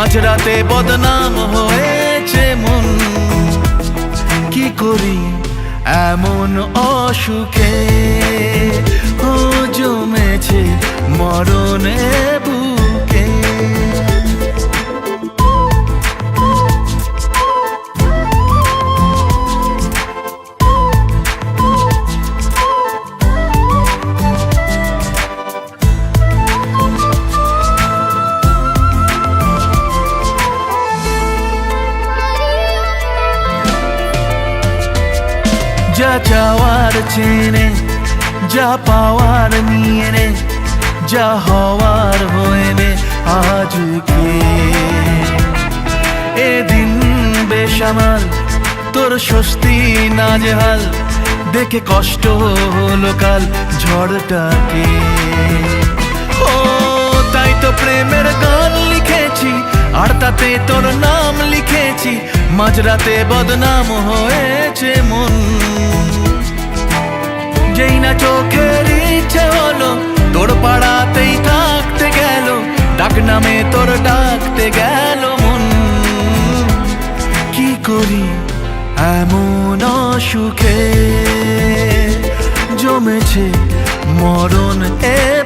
মাঝরাতে বদনাম হয়েছে মন। কি করি এমন অসুখে? ও জমেছে মরণ। যা চাওয়ার চেনে যা পাওয়ার নিয়ে নে যা হওয়ার হয়ে নে আজকে এদিন বেসামাল তোর স্বস্তি নাজেহাল দেখে কষ্ট হলো কাল ঝড়টাকে। ও, তাই তো প্রেমের গান লিখেছি, আর তাতে তোর নাম লিখেছি মাঝরাতে বদনাম হয়েছে মন। যেই না চোখের ইচ্ছে হলো, তোর পাড়াতেই থাকতে গেল, ডাক নামে তোর ডাকতে গেল মন। কি করি এমন সুখে জমেছে মরণ এ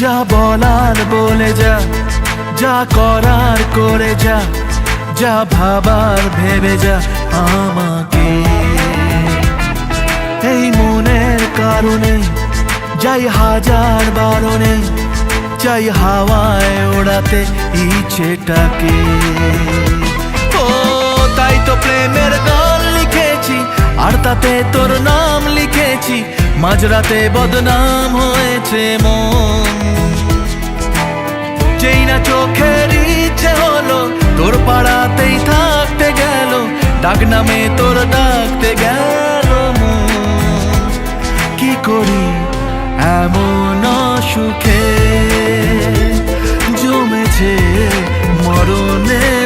যা বলার বলে যা যা করার করে যা যা ভাবার ভেবে যা আমাকে। এই মনের কারণে যাই হাজার বারণে চাই হাওয়ায় ওড়াতে ইচ্ছেটাকে। ও, তাই তো প্রেমের গান লিখেছি, আর তাতে তোর নাম লিখেছি, মাঝরাতে বদনাম হয়েছে মন। যেই না চোখের ইচ্ছে হলো, তোর পাড়াতেই থাকতে গেল, ডাক নামে তোর ডাকতে গেল কি করি এমন সুখে জমেছে মরণের